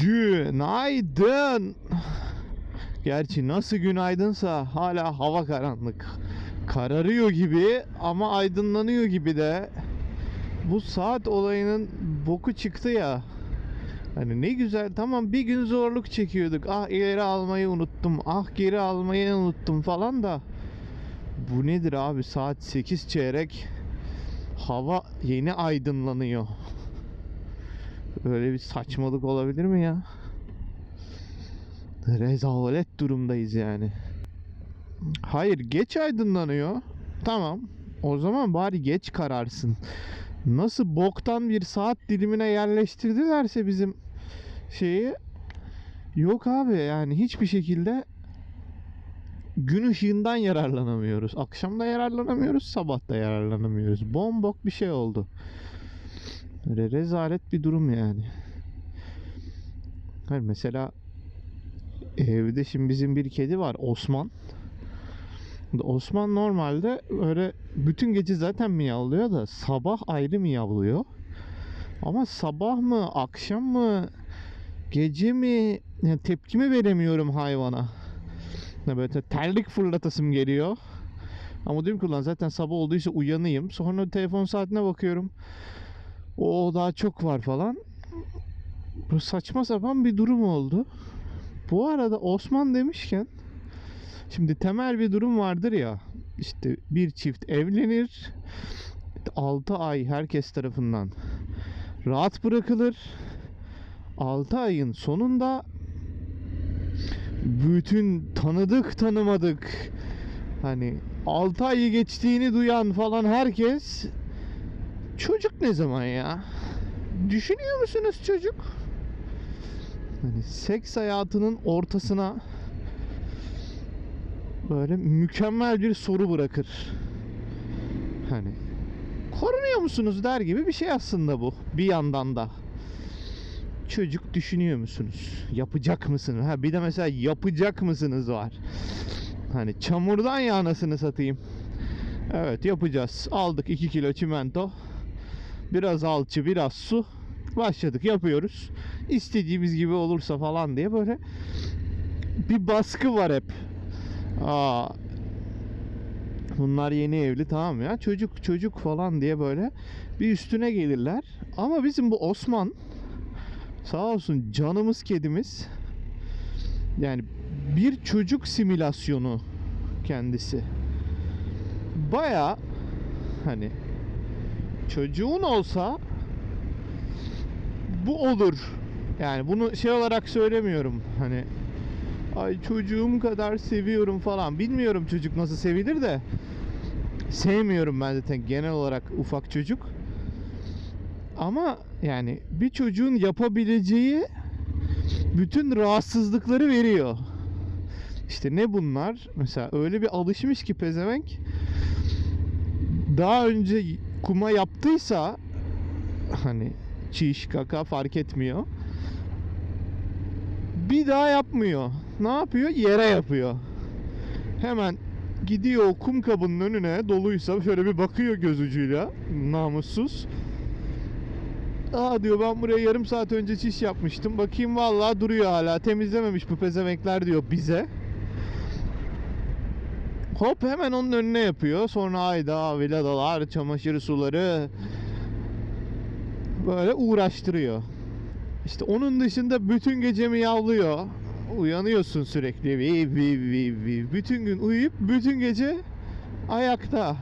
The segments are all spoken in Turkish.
Günaydın. Gerçi nasıl günaydınsa hala hava karanlık. Kararıyor gibi ama aydınlanıyor gibi de. Bu saat olayının boku çıktı ya. Hani ne güzel tamam bir gün zorluk çekiyorduk. Ah ileri almayı unuttum. Ah geri almayı unuttum falan da. Bu nedir abi saat 8 çeyrek. Hava yeni aydınlanıyor. Öyle bir saçmalık olabilir mi ya? Rezalet durumdayız yani. Hayır geç aydınlanıyor. Tamam. O zaman bari geç kararsın. Nasıl boktan bir saat dilimine yerleştirdilerse bizim şeyi yok abi yani hiçbir şekilde gün ışığından yararlanamıyoruz. Akşam da yararlanamıyoruz, sabah da yararlanamıyoruz. Bombok bir şey oldu. Böyle rezalet bir durum yani. Hayır mesela evde şimdi bizim bir kedi var Osman. Osman normalde öyle bütün gece zaten miyavlıyor da sabah ayrı miyavlıyor. Ama sabah mı, akşam mı, gece mi yani tepkimi veremiyorum hayvana. Böyle terlik fırlatasım geliyor. Ama diyorum ki zaten sabah olduysa uyanayım. Sonra telefon saatine bakıyorum. O daha çok var falan. Bu saçma sapan bir durum oldu. Bu arada Osman demişken şimdi temel bir durum vardır ya. İşte bir çift evlenir. 6 ay herkes tarafından rahat bırakılır. 6 ayın sonunda bütün tanıdık tanımadık hani 6 ayı geçtiğini duyan falan herkes çocuk ne zaman ya? Düşünüyor musunuz çocuk? Hani seks hayatının ortasına böyle mükemmel bir soru bırakır. Hani korunuyor musunuz der gibi bir şey aslında bu bir yandan da. Çocuk düşünüyor musunuz? Yapacak mısınız? Ha bir de mesela yapacak mısınız var. Hani çamurdan ya anasını satayım. Evet yapacağız. Aldık 2 kilo çimento. Biraz alçı, biraz su. Başladık yapıyoruz. İstediğimiz gibi olursa falan diye böyle bir baskı var hep. Aa, bunlar yeni evli tamam ya çocuk çocuk falan diye böyle bir üstüne gelirler. Ama bizim bu Osman sağ olsun canımız kedimiz yani bir çocuk simülasyonu kendisi. Baya hani çocuğun olsa bu olur. Yani bunu şey olarak söylemiyorum. Hani ay çocuğum kadar seviyorum falan. Bilmiyorum çocuk nasıl sevilir de sevmiyorum ben zaten genel olarak ufak çocuk. Ama yani bir çocuğun yapabileceği bütün rahatsızlıkları veriyor. İşte ne bunlar? Mesela öyle bir alışmış ki pezevenk daha önce kuma yaptıysa hani çiş kaka fark etmiyor. Bir daha yapmıyor. Ne yapıyor? Yere yapıyor. Hemen gidiyor o kum kabının önüne doluysa şöyle bir bakıyor göz ucuyla namussuz. Aa diyor ben buraya yarım saat önce çiş yapmıştım. Bakayım vallahi duruyor hala. Temizlememiş bu pezevenkler diyor bize. Hop hemen onun önüne yapıyor. Sonra ayda viladalar, çamaşır suları böyle uğraştırıyor. İşte onun dışında bütün gece miyavlıyor. Uyanıyorsun sürekli. Vi, vi, vi, vi. Bütün gün uyuyup bütün gece ayakta.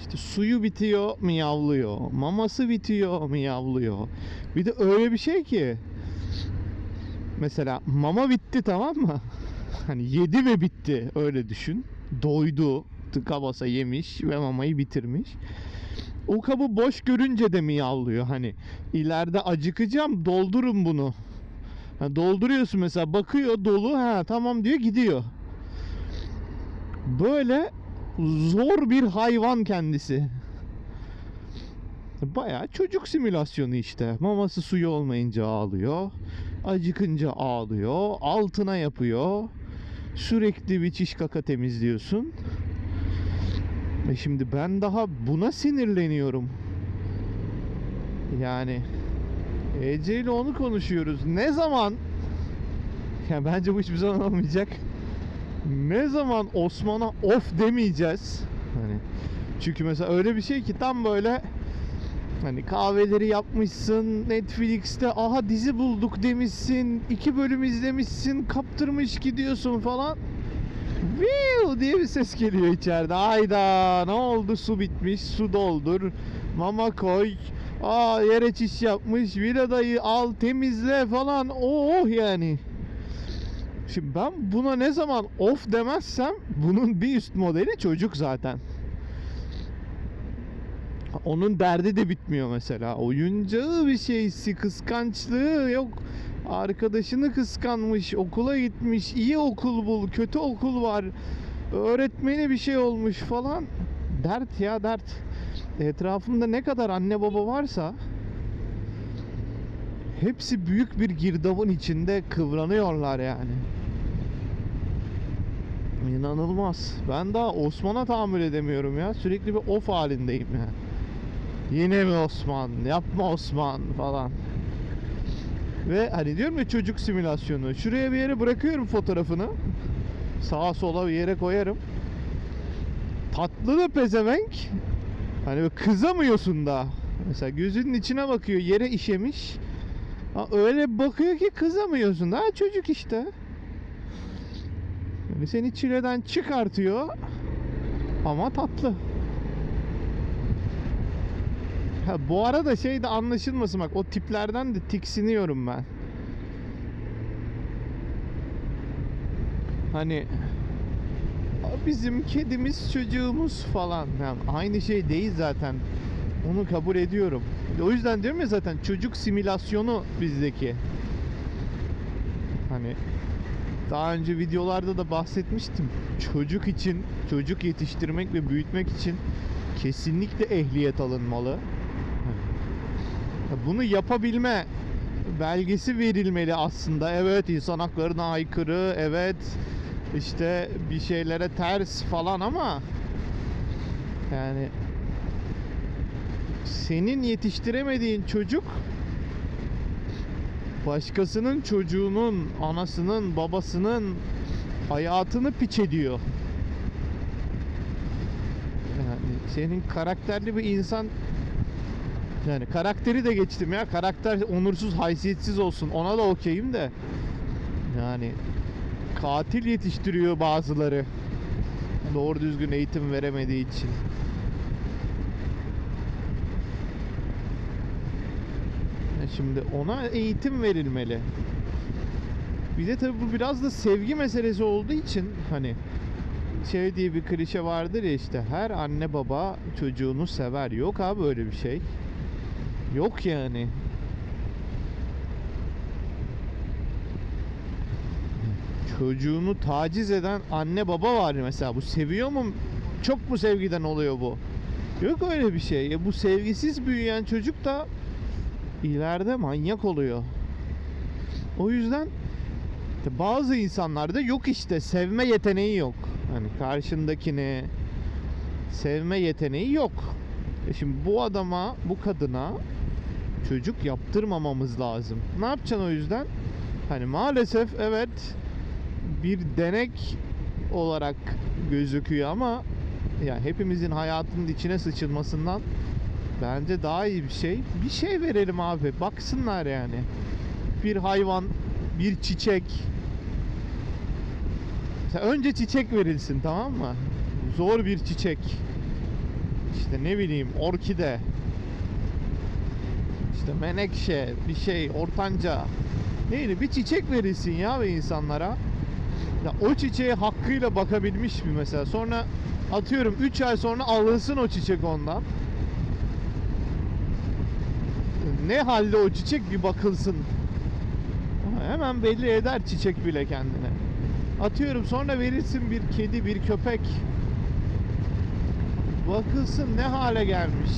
İşte suyu bitiyor miyavlıyor. Maması bitiyor miyavlıyor. Bir de öyle bir şey ki mesela mama bitti tamam mı? Hani yedi ve bitti öyle düşün. Doydu. Tıka basa yemiş ve mamayı bitirmiş. O kabı boş görünce de miyavlıyor hani ileride acıkacağım doldurun bunu. Ha, dolduruyorsun mesela bakıyor dolu ha tamam diyor gidiyor. Böyle zor bir hayvan kendisi. Bayağı çocuk simülasyonu işte. Maması suyu olmayınca ağlıyor. Acıkınca ağlıyor. Altına yapıyor. Sürekli bir çiş kaka temizliyorsun. E şimdi ben daha buna sinirleniyorum. Yani Ece ile onu konuşuyoruz. Ne zaman ya bence bu hiçbir zaman olmayacak. Ne zaman Osman'a of demeyeceğiz? Hani çünkü mesela öyle bir şey ki tam böyle hani kahveleri yapmışsın Netflix'te aha dizi bulduk demişsin iki bölüm izlemişsin kaptırmış gidiyorsun falan Viu diye bir ses geliyor içeride. Ayda ne oldu su bitmiş su doldur mama koy Aa yere çiş yapmış villadayı al temizle falan oh yani. Şimdi ben buna ne zaman of demezsem bunun bir üst modeli çocuk zaten. Onun derdi de bitmiyor mesela. Oyuncağı bir şeysi, kıskançlığı yok. Arkadaşını kıskanmış, okula gitmiş, iyi okul bul, kötü okul var. Öğretmeni bir şey olmuş falan. Dert ya dert. Etrafımda ne kadar anne baba varsa hepsi büyük bir girdabın içinde kıvranıyorlar yani. İnanılmaz. Ben daha Osman'a tahammül edemiyorum ya. Sürekli bir of halindeyim ya. Yine mi Osman? Yapma Osman falan. Ve hani diyorum ya çocuk simülasyonu. Şuraya bir yere bırakıyorum fotoğrafını. Sağa sola bir yere koyarım. Tatlı da pezevenk. Hani kızamıyorsun da. Mesela gözünün içine bakıyor yere işemiş. Ha, öyle bakıyor ki kızamıyorsun da. Ha, çocuk işte. Yani seni çileden çıkartıyor. Ama tatlı. Bu arada şey de anlaşılmasın bak o tiplerden de tiksiniyorum ben. Hani bizim kedimiz çocuğumuz falan. Yani aynı şey değil zaten. Onu kabul ediyorum. O yüzden diyorum ya zaten çocuk simülasyonu bizdeki. Hani daha önce videolarda da bahsetmiştim. Çocuk için, çocuk yetiştirmek ve büyütmek için kesinlikle ehliyet alınmalı. Bunu yapabilme belgesi verilmeli aslında. Evet insan haklarına aykırı, evet işte bir şeylere ters falan ama yani senin yetiştiremediğin çocuk başkasının çocuğunun, anasının, babasının hayatını piç ediyor. Yani senin karakterli bir insan yani karakteri de geçtim ya. Karakter onursuz, haysiyetsiz olsun. Ona da okeyim de. Yani katil yetiştiriyor bazıları. Doğru düzgün eğitim veremediği için. E Şimdi ona eğitim verilmeli. Bir de tabii bu biraz da sevgi meselesi olduğu için hani şey diye bir klişe vardır ya işte her anne baba çocuğunu sever. Yok abi öyle bir şey. Yok yani. Çocuğunu taciz eden anne baba var mesela. Bu seviyor mu? Çok mu sevgiden oluyor bu? Yok öyle bir şey. E bu sevgisiz büyüyen çocuk da ileride manyak oluyor. O yüzden bazı insanlarda yok işte sevme yeteneği yok. Hani karşındakini sevme yeteneği yok. E şimdi bu adama, bu kadına çocuk yaptırmamamız lazım. Ne yapacaksın o yüzden? Hani maalesef evet bir denek olarak gözüküyor ama ya hepimizin hayatının içine sıçılmasından bence daha iyi bir şey. Bir şey verelim abi. Baksınlar yani. Bir hayvan, bir çiçek. Mesela önce çiçek verilsin tamam mı? Zor bir çiçek. İşte ne bileyim orkide. İşte menekşe, bir şey, ortanca. Neydi? Bir çiçek verilsin ya ve insanlara. Ya o çiçeğe hakkıyla bakabilmiş mi mesela? Sonra atıyorum 3 ay sonra alınsın o çiçek ondan. Ne halde o çiçek bir bakılsın. Hemen belli eder çiçek bile kendine. Atıyorum sonra verirsin bir kedi, bir köpek. Bakılsın ne hale gelmiş.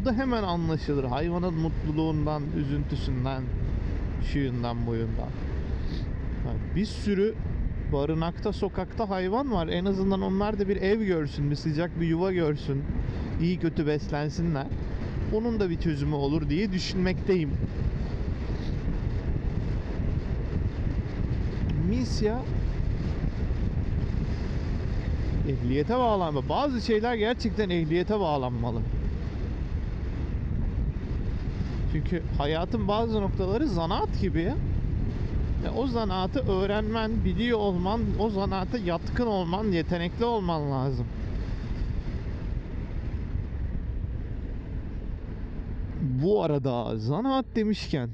O da hemen anlaşılır. Hayvanın mutluluğundan, üzüntüsünden, şuyundan, buyundan. Yani bir sürü barınakta, sokakta hayvan var. En azından onlar da bir ev görsün, bir sıcak bir yuva görsün. İyi kötü beslensinler. Onun da bir çözümü olur diye düşünmekteyim. Misya ehliyete bağlanma. Bazı şeyler gerçekten ehliyete bağlanmalı. Çünkü hayatın bazı noktaları zanaat gibi ya. Ya o zanaatı öğrenmen, biliyor olman, o zanaata yatkın olman, yetenekli olman lazım. Bu arada zanaat demişken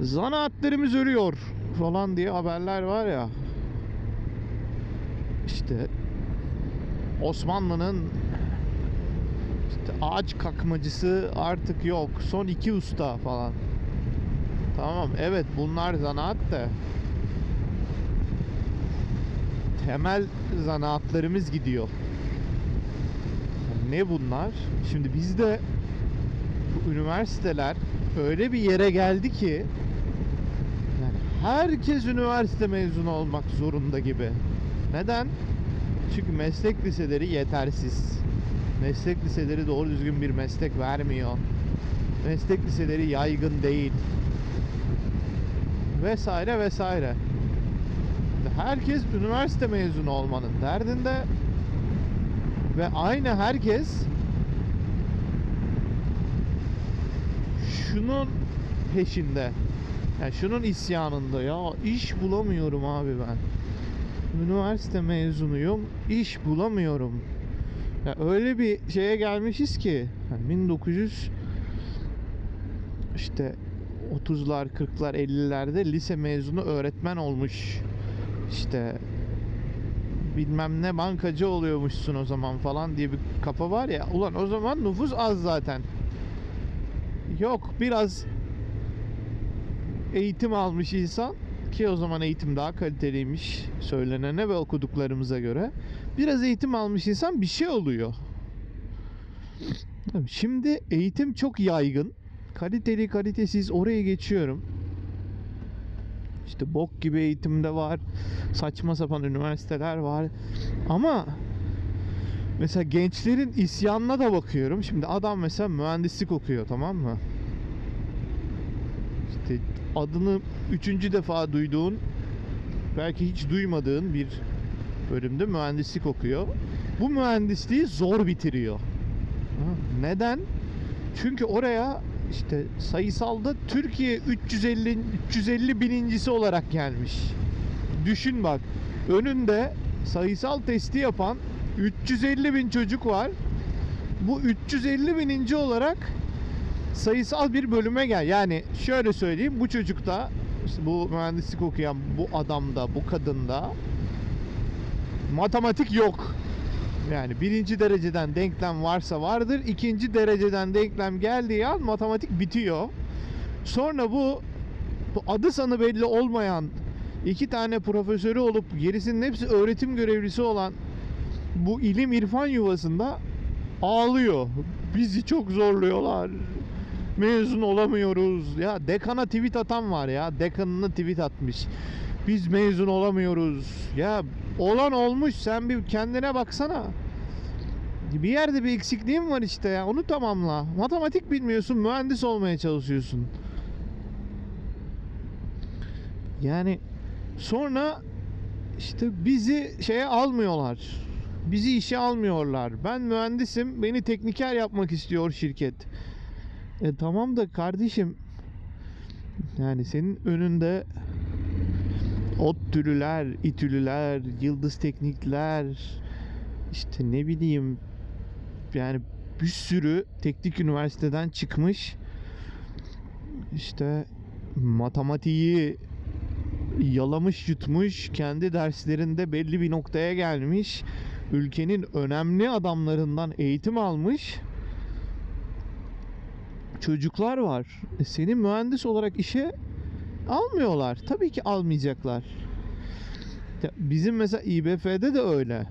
zanaatlerimiz ölüyor falan diye haberler var ya. İşte Osmanlı'nın ağaç kakmacısı artık yok. Son iki usta falan. Tamam evet bunlar zanaat da temel zanaatlarımız gidiyor. Ne bunlar? Şimdi bizde bu üniversiteler öyle bir yere geldi ki yani herkes üniversite mezunu olmak zorunda gibi. Neden? Çünkü meslek liseleri yetersiz. Meslek liseleri doğru düzgün bir meslek vermiyor. Meslek liseleri yaygın değil. Vesaire vesaire. Herkes üniversite mezunu olmanın derdinde ve aynı herkes şunun peşinde. Yani şunun isyanında ya iş bulamıyorum abi ben. Üniversite mezunuyum, iş bulamıyorum. Ya öyle bir şeye gelmişiz ki yani 1900 işte 30'lar, 40'lar, 50'lerde lise mezunu öğretmen olmuş. İşte bilmem ne bankacı oluyormuşsun o zaman falan diye bir kafa var ya. Ulan o zaman nüfus az zaten. Yok biraz eğitim almış insan ki o zaman eğitim daha kaliteliymiş söylenene ve okuduklarımıza göre. Biraz eğitim almış insan bir şey oluyor. Şimdi eğitim çok yaygın. Kaliteli kalitesiz oraya geçiyorum. İşte bok gibi eğitimde var. Saçma sapan üniversiteler var. Ama mesela gençlerin isyanına da bakıyorum. Şimdi adam mesela mühendislik okuyor tamam mı? Adını üçüncü defa duyduğun belki hiç duymadığın bir bölümde mühendislik okuyor. Bu mühendisliği zor bitiriyor. Neden? Çünkü oraya işte sayısalda Türkiye 350 350 binincisi olarak gelmiş. Düşün bak. Önünde sayısal testi yapan 350 bin çocuk var. Bu 350 bininci olarak sayısal bir bölüme gel. Yani şöyle söyleyeyim bu çocukta işte bu mühendislik okuyan bu adamda bu kadında matematik yok. Yani birinci dereceden denklem varsa vardır. ikinci dereceden denklem geldiği an matematik bitiyor. Sonra bu, bu adı sanı belli olmayan iki tane profesörü olup gerisinin hepsi öğretim görevlisi olan bu ilim irfan yuvasında ağlıyor. Bizi çok zorluyorlar. Mezun olamıyoruz. Ya dekana tweet atan var ya. Dekanına tweet atmış. Biz mezun olamıyoruz. Ya olan olmuş. Sen bir kendine baksana. Bir yerde bir eksikliğin var işte ya. Onu tamamla. Matematik bilmiyorsun. Mühendis olmaya çalışıyorsun. Yani sonra işte bizi şeye almıyorlar. Bizi işe almıyorlar. Ben mühendisim. Beni tekniker yapmak istiyor şirket. E tamam da kardeşim yani senin önünde ODTÜ'lüler, İTÜ'lüler, Yıldız Teknikler işte ne bileyim yani bir sürü teknik üniversiteden çıkmış işte matematiği yalamış yutmuş kendi derslerinde belli bir noktaya gelmiş ülkenin önemli adamlarından eğitim almış çocuklar var. E, Seni mühendis olarak işe almıyorlar. Tabii ki almayacaklar. Ya Bizim mesela İBF'de de öyle.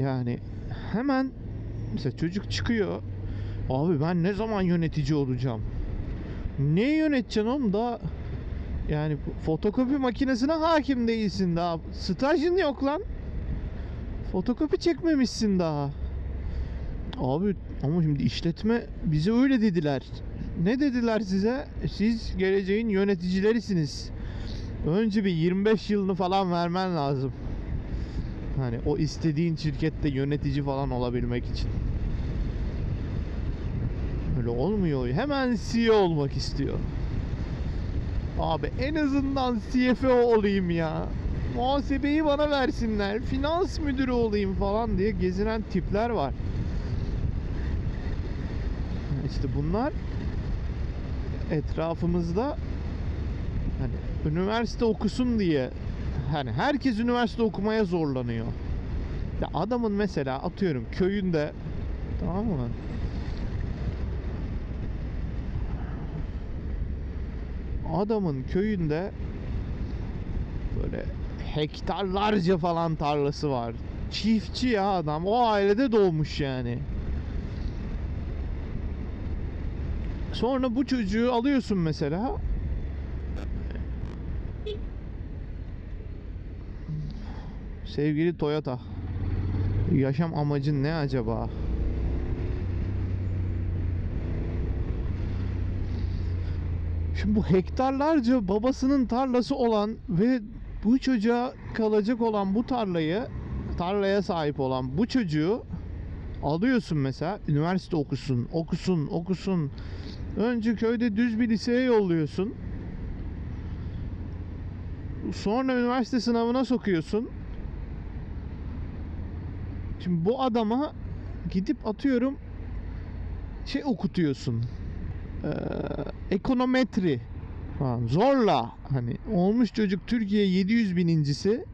Yani hemen mesela çocuk çıkıyor. Abi ben ne zaman yönetici olacağım? Ne yöneteceksin oğlum daha Yani fotokopi makinesine hakim değilsin daha. Stajın yok lan. Fotokopi çekmemişsin daha. Abi ama şimdi işletme bize öyle dediler. Ne dediler size? Siz geleceğin yöneticilerisiniz. Önce bir 25 yılını falan vermen lazım. Hani o istediğin şirkette yönetici falan olabilmek için. Öyle olmuyor. Hemen CEO olmak istiyor. Abi en azından CFO olayım ya. Muhasebeyi bana versinler. Finans müdürü olayım falan diye gezinen tipler var. İşte bunlar etrafımızda hani üniversite okusun diye hani herkes üniversite okumaya zorlanıyor. Ya adamın mesela atıyorum köyünde tamam mı? Adamın köyünde böyle hektarlarca falan tarlası var. Çiftçi ya adam. O ailede doğmuş yani. Sonra bu çocuğu alıyorsun mesela. Sevgili Toyota. Yaşam amacın ne acaba? Şimdi bu hektarlarca babasının tarlası olan ve bu çocuğa kalacak olan bu tarlayı tarlaya sahip olan bu çocuğu alıyorsun mesela üniversite okusun okusun okusun önce köyde düz bir liseye yolluyorsun. Sonra üniversite sınavına sokuyorsun. Şimdi bu adama gidip atıyorum şey okutuyorsun. Ee, ekonometri falan. Zorla. Hani olmuş çocuk Türkiye 700 binincisi.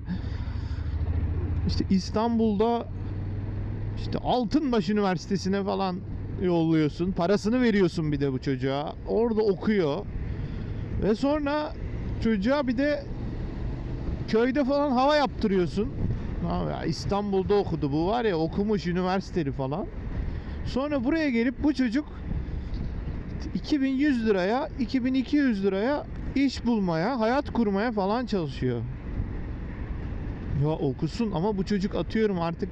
İşte İstanbul'da işte Altınbaş Üniversitesi'ne falan yolluyorsun. Parasını veriyorsun bir de bu çocuğa. Orada okuyor. Ve sonra çocuğa bir de köyde falan hava yaptırıyorsun. Ya İstanbul'da okudu bu var ya okumuş üniversiteli falan. Sonra buraya gelip bu çocuk 2100 liraya 2200 liraya iş bulmaya hayat kurmaya falan çalışıyor. Ya okusun ama bu çocuk atıyorum artık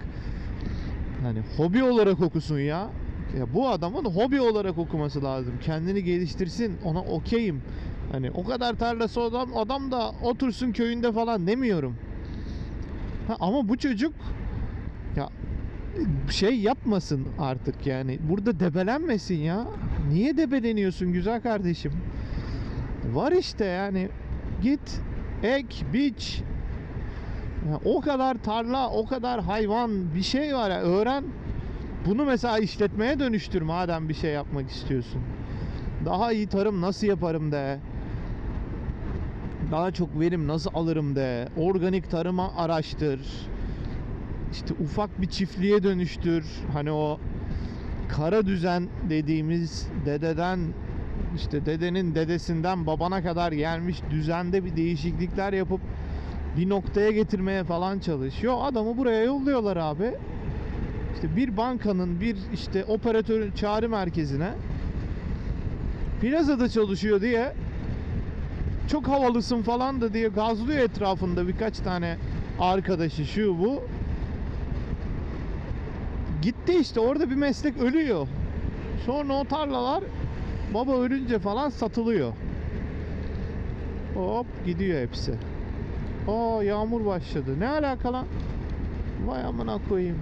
hani hobi olarak okusun ya. Ya bu adamın hobi olarak okuması lazım. Kendini geliştirsin. Ona okeyim. Hani o kadar tarlası adam adam da otursun köyünde falan demiyorum. Ha, ama bu çocuk ya şey yapmasın artık yani. Burada debelenmesin ya. Niye debeleniyorsun güzel kardeşim? Var işte yani. Git ek, biç, ya o kadar tarla, o kadar hayvan bir şey var ya öğren. Bunu mesela işletmeye dönüştür madem bir şey yapmak istiyorsun. Daha iyi tarım nasıl yaparım de. Daha çok verim nasıl alırım de. Organik tarıma araştır. İşte ufak bir çiftliğe dönüştür. Hani o kara düzen dediğimiz dededen işte dedenin dedesinden babana kadar gelmiş düzende bir değişiklikler yapıp bir noktaya getirmeye falan çalışıyor. Adamı buraya yolluyorlar abi. İşte bir bankanın bir işte operatörün çağrı merkezine plazada çalışıyor diye çok havalısın falan da diye gazlıyor etrafında birkaç tane arkadaşı şu bu. Gitti işte orada bir meslek ölüyor. Sonra o tarlalar baba ölünce falan satılıyor. Hop gidiyor hepsi. Aa yağmur başladı. Ne alaka lan? Vay amına koyayım.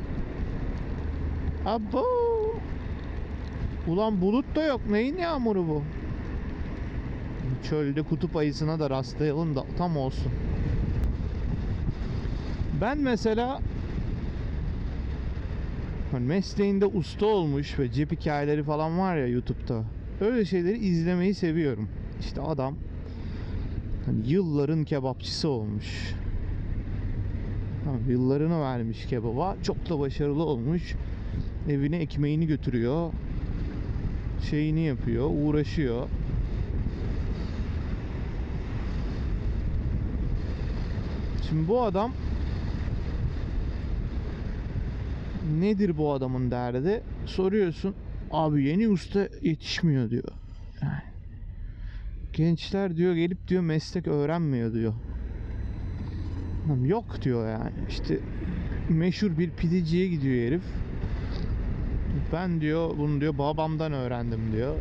Abo. Ulan bulut da yok. Neyin yağmuru bu? Çölde kutup ayısına da rastlayalım da tam olsun. Ben mesela hani mesleğinde usta olmuş ve cep hikayeleri falan var ya YouTube'da. Öyle şeyleri izlemeyi seviyorum. İşte adam hani yılların kebapçısı olmuş. Yıllarını vermiş kebaba. Çok da başarılı olmuş. Evine ekmeğini götürüyor. Şeyini yapıyor, uğraşıyor. Şimdi bu adam nedir bu adamın derdi? Soruyorsun. Abi yeni usta yetişmiyor diyor. Gençler diyor gelip diyor meslek öğrenmiyor diyor. Yok diyor yani. İşte meşhur bir pideciye gidiyor herif. Ben diyor bunu diyor babamdan öğrendim diyor.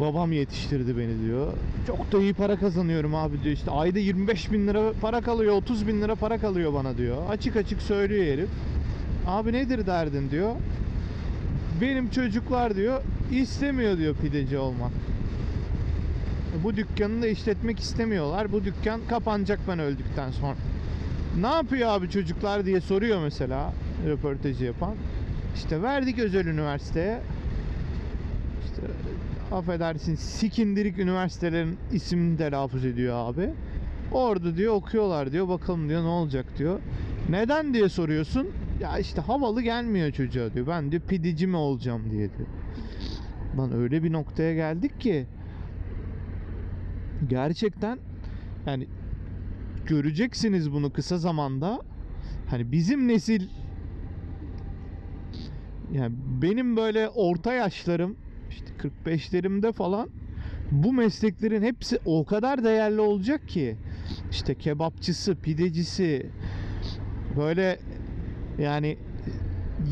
Babam yetiştirdi beni diyor. Çok da iyi para kazanıyorum abi diyor. İşte ayda 25 bin lira para kalıyor, 30 bin lira para kalıyor bana diyor. Açık açık söylüyor herif. Abi nedir derdin diyor. Benim çocuklar diyor istemiyor diyor pideci olmak. Bu dükkanı da işletmek istemiyorlar. Bu dükkan kapanacak ben öldükten sonra. Ne yapıyor abi çocuklar diye soruyor mesela röportajı yapan. İşte verdik özel üniversiteye. İşte affedersin sikindirik üniversitelerin ismini telaffuz ediyor abi. Orada diyor okuyorlar diyor bakalım diyor ne olacak diyor. Neden diye soruyorsun. Ya işte havalı gelmiyor çocuğa diyor. Ben diyor pideci mi olacağım diye diyor. Lan öyle bir noktaya geldik ki gerçekten yani göreceksiniz bunu kısa zamanda. Hani bizim nesil yani benim böyle orta yaşlarım işte 45'lerimde falan bu mesleklerin hepsi o kadar değerli olacak ki işte kebapçısı, pidecisi böyle yani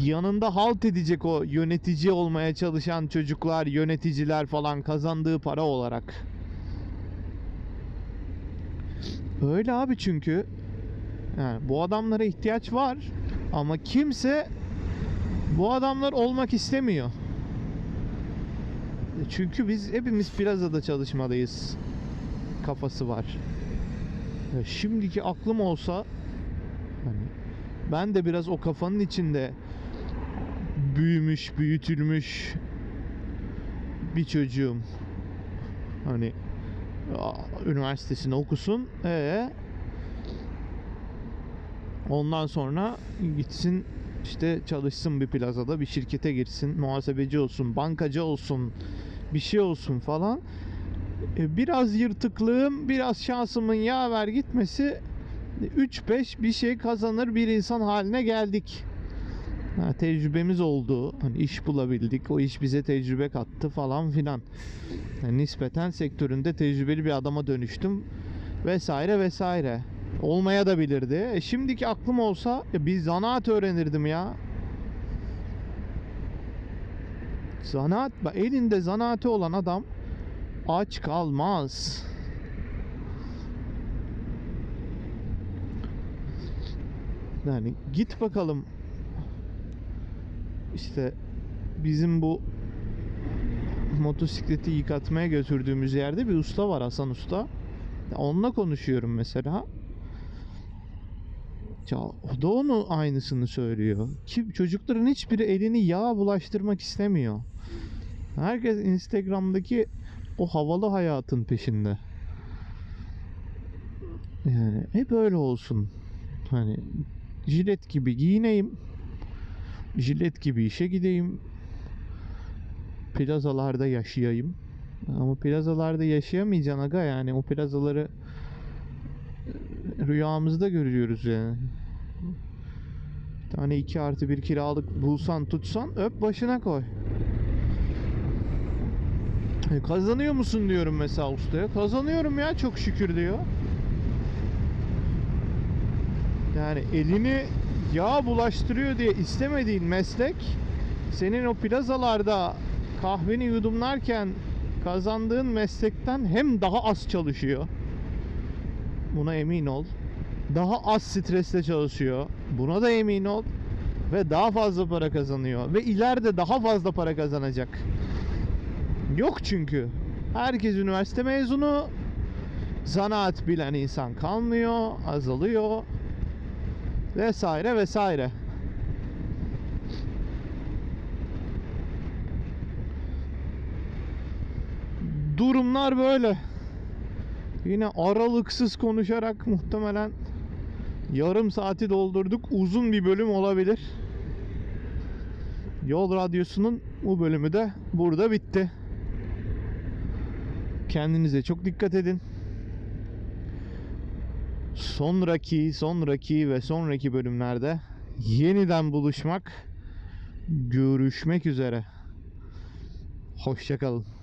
yanında halt edecek o yönetici olmaya çalışan çocuklar, yöneticiler falan kazandığı para olarak. Öyle abi çünkü yani bu adamlara ihtiyaç var ama kimse bu adamlar olmak istemiyor. Çünkü biz hepimiz plazada çalışmadayız. Kafası var. Ya şimdiki aklım olsa hani ben de biraz o kafanın içinde büyümüş, büyütülmüş bir çocuğum. Hani üniversitesini okusun. Ee ondan sonra gitsin işte çalışsın bir plazada bir şirkete girsin muhasebeci olsun bankacı olsun bir şey olsun falan. E, biraz yırtıklığım biraz şansımın yaver gitmesi 3-5 bir şey kazanır bir insan haline geldik. Ha, tecrübemiz oldu. Hani iş bulabildik o iş bize tecrübe kattı falan filan. Yani nispeten sektöründe tecrübeli bir adama dönüştüm vesaire vesaire olmaya da bilirdi. E şimdiki aklım olsa ya bir zanaat öğrenirdim ya. Zanaat, elinde zanaati olan adam aç kalmaz. Yani git bakalım işte bizim bu motosikleti yıkatmaya götürdüğümüz yerde bir usta var Hasan Usta. Onunla konuşuyorum mesela. Ya o da onu aynısını söylüyor. Ki çocukların hiçbiri elini yağ bulaştırmak istemiyor. Herkes Instagram'daki o havalı hayatın peşinde. Yani hep öyle olsun. Hani jilet gibi giyineyim. Jilet gibi işe gideyim. Plazalarda yaşayayım. Ama plazalarda yaşayamayacaksın aga yani o plazaları rüyamızda görüyoruz yani. Tane 2 artı bir kiralık bulsan tutsan öp başına koy. E, kazanıyor musun diyorum mesela ustaya. Kazanıyorum ya çok şükür diyor. Yani elini yağ bulaştırıyor diye istemediğin meslek senin o plazalarda kahveni yudumlarken kazandığın meslekten hem daha az çalışıyor. Buna emin ol. Daha az stresle çalışıyor. Buna da emin ol. Ve daha fazla para kazanıyor. Ve ileride daha fazla para kazanacak. Yok çünkü. Herkes üniversite mezunu. Zanaat bilen insan kalmıyor, azalıyor. Vesaire vesaire. Durumlar böyle. Yine aralıksız konuşarak muhtemelen yarım saati doldurduk. Uzun bir bölüm olabilir. Yol Radyosu'nun bu bölümü de burada bitti. Kendinize çok dikkat edin. Sonraki, sonraki ve sonraki bölümlerde yeniden buluşmak, görüşmek üzere. Hoşçakalın.